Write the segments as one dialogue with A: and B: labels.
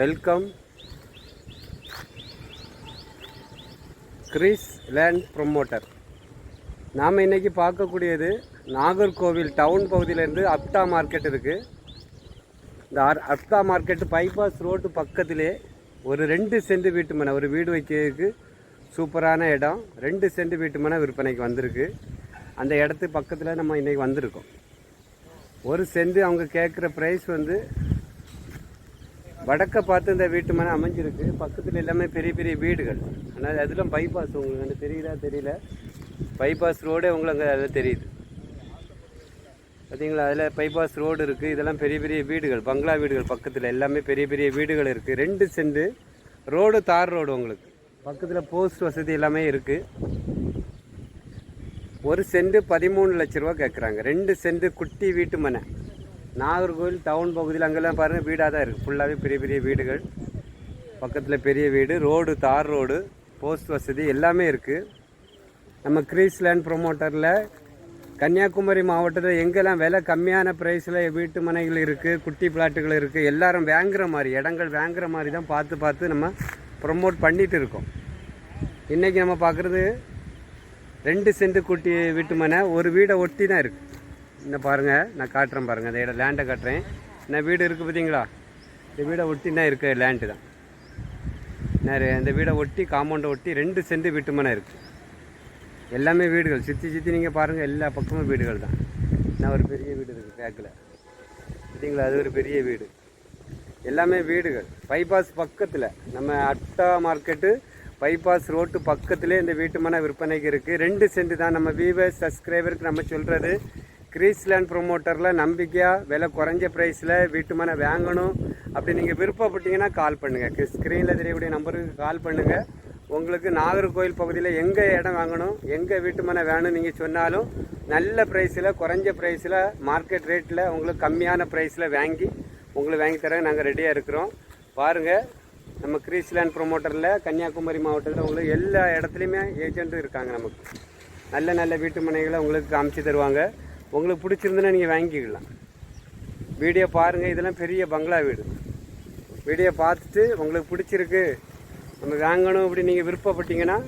A: Welcome. Chris land promoter. நாம் இன்றைக்கி பார்க்கக்கூடியது நாகர்கோவில் டவுன் பகுதியிலேருந்து அப்டா மார்க்கெட் இருக்குது இந்த அப்டா மார்க்கெட் பைபாஸ் ரோட்டு பக்கத்திலே ஒரு ரெண்டு சென்ட் வீட்டு மனை ஒரு வீடு வைக்கிறதுக்கு சூப்பரான இடம். ரெண்டு சென்ட் வீட்டு மனை விற்பனைக்கு வந்திருக்கு. அந்த இடத்து பக்கத்தில் நம்ம இன்றைக்கி வந்திருக்கோம். ஒரு சென்ட் அவங்க கேட்குற ப்ரைஸ் வந்து வடக்க பார்த்து இந்த வீட்டு மனை அமைஞ்சிருக்கு. பக்கத்தில் எல்லாமே பெரிய பெரிய வீடுகள். ஆனால் அதெல்லாம் பைபாஸ் உங்களுக்கு அங்கே தெரியுதா தெரியல. பைபாஸ் ரோடே உங்களுக்கு அங்கே அதில் தெரியுது. பார்த்தீங்களா அதில் பைபாஸ் ரோடு இருக்குது இதெல்லாம் பெரிய பெரிய வீடுகள். பங்களா வீடுகள் பக்கத்தில் எல்லாமே பெரிய பெரிய வீடுகள் இருக்குது ரெண்டு செண்டு ரோடு தார் ரோடு உங்களுக்கு. பக்கத்தில் போஸ்ட் வசதி எல்லாமே இருக்குது ஒரு சென்ட் பதிமூணு லட்ச ரூபா கேட்குறாங்க ரெண்டு சென்ட் குட்டி வீட்டு மனை. நாகர்கோவில் டவுன் பகுதியில் அங்கெல்லாம் பாருங்கள் வீடாக தான் இருக்குது ஃபுல்லாகவே பெரிய பெரிய வீடுகள். பக்கத்தில் பெரிய வீடு ரோடு தார் ரோடு போஸ்ட் வசதி எல்லாமே இருக்குது நம்ம கிரீஸ்லேண்ட் ப்ரொமோட்டரில் கன்னியாகுமரி மாவட்டத்தில் எங்கெல்லாம் விலை கம்மியான ப்ரைஸில் வீட்டு மனைகள் இருக்குது குட்டி பிளாட்டுகள் இருக்குது எல்லாரும் வாங்குகிற மாதிரி இடங்கள் வாங்குற மாதிரி தான் பார்த்து பார்த்து நம்ம ப்ரொமோட் பண்ணிகிட்டு இருக்கோம். இன்றைக்கி நம்ம பார்க்குறது ரெண்டு சென்ட் குட்டி வீட்டு மனை ஒரு வீடை ஒட்டி தான் இருக்குது இந்த பாருங்கள் நான் காட்டுறேன் பாருங்கள் அந்த இடம் லேண்டை காட்டுறேன். என்ன வீடு இருக்குது பார்த்தீங்களா? இந்த வீடை ஒட்டி தான் இருக்க? லேண்டு தான். இந்த வீடை ஒட்டி காம்பவுண்டை ஒட்டி ரெண்டு செண்டு வீட்டு மனை இருக்குது எல்லாமே வீடுகள். சுற்றி சுற்றி நீங்கள் பாருங்கள் எல்லா பக்கமும் வீடுகள் தான். நான் ஒரு பெரிய வீடு இருக்குது பேக்கில் பார்த்தீங்களா? அது ஒரு பெரிய வீடு. எல்லாமே வீடுகள். பைபாஸ் பக்கத்தில் நம்ம அட்டா மார்க்கெட்டு பைபாஸ் ரோட்டு பக்கத்திலே இந்த வீட்டு மனை விற்பனைக்கு இருக்குது ரெண்டு சென்ட் தான். நம்ம வியூவர்ஸ் சப்ஸ்கிரைபருக்கு நம்ம சொல்கிறது கிரீஸ்லேண்ட் ப்ரொமோட்டரில் நம்பிக்கையாக விலை குறைஞ்ச ப்ரைஸில் வீட்டு மனை வாங்கணும். அப்படி நீங்கள் விருப்பப்பட்டீங்கன்னா கால் பண்ணுங்கள் ஸ்க்ரீனில் தெரியக்கூடிய நம்பருக்கு கால் பண்ணுங்கள் உங்களுக்கு நாகர்கோவில் பகுதியில் எங்கே இடம் வாங்கணும் எங்கே வீட்டு மனை வேணும் நீங்கள் சொன்னாலும் நல்ல ப்ரைஸில் குறைஞ்ச ப்ரைஸில் மார்க்கெட் ரேட்டில் உங்களுக்கு கம்மியான ப்ரைஸில் வாங்கி உங்களுக்கு வாங்கி தர நாங்கள் ரெடியாக இருக்கிறோம். பாருங்கள் நம்ம கிரீஸ்லேண்ட் ப்ரொமோட்டரில் கன்னியாகுமரி மாவட்டத்தில் உங்களுக்கு எல்லா இடத்துலையுமே ஏஜென்ட்டும் இருக்காங்க நமக்கு. நல்ல நல்ல வீட்டு மனைகளை உங்களுக்கு காமிச்சு தருவாங்க. உங்களுக்கு பிடிச்சிருந்துன்னா நீங்கள் வாங்கிக்கலாம். வீடியோ பாருங்கள் இதெல்லாம் பெரிய பங்களா வீடு. வீடியோ பார்த்துட்டு உங்களுக்கு பிடிச்சிருக்கு நம்ம வாங்கணும் அப்படி நீங்கள் விருப்பப்பட்டீங்கன்னா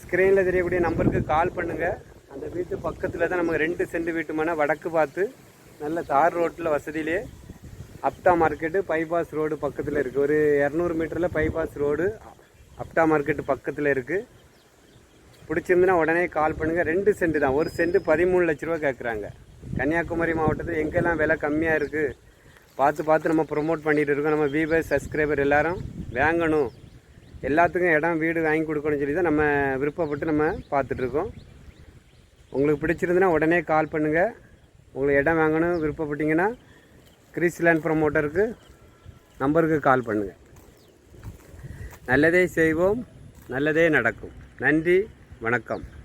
A: ஸ்க்ரீனில் தெரியக்கூடிய நம்பருக்கு கால் பண்ணுங்கள் அந்த வீட்டு பக்கத்தில் தான் நமக்கு ரெண்டு சென்ட் வீட்டு மனை வடக்கு பார்த்து நல்ல தார் ரோட்டில் வசதியிலே அப்டா மார்க்கெட்டு பைபாஸ் ரோடு பக்கத்தில் இருக்குது ஒரு இரநூறு மீட்டரில் பைபாஸ் ரோடு அப்டா மார்க்கெட்டு பக்கத்தில் இருக்குது பிடிச்சிருந்துன்னா உடனே கால் பண்ணுங்கள் ரெண்டு சென்ட் தான். ஒரு சென்ட் பதிமூணு லட்ச ரூபா கேட்குறாங்க கன்னியாகுமரி மாவட்டத்தில் எங்கெல்லாம் விலை கம்மியாக இருக்குது பார்த்து பார்த்து நம்ம ப்ரொமோட் பண்ணிகிட்டு இருக்கோம். நம்ம வியூவர்ஸ் சப்ஸ்கிரைபர் எல்லாரும் வாங்கணும். எல்லாத்துக்கும் இடம் வீடு வாங்கி கொடுக்கணும்னு சொல்லி தான் நம்ம விருப்பப்பட்டு நம்ம பார்த்துட்ருக்கோம் உங்களுக்கு பிடிச்சிருந்துன்னா உடனே கால் பண்ணுங்கள் உங்களுக்கு இடம் வாங்கணும். விருப்பப்பட்டீங்கன்னா கிறிஸ்லேண்ட் ப்ரொமோட்டருக்கு நம்பருக்கு கால் பண்ணுங்கள் நல்லதே செய்வோம். நல்லதே நடக்கும். நன்றி. வணக்கம்.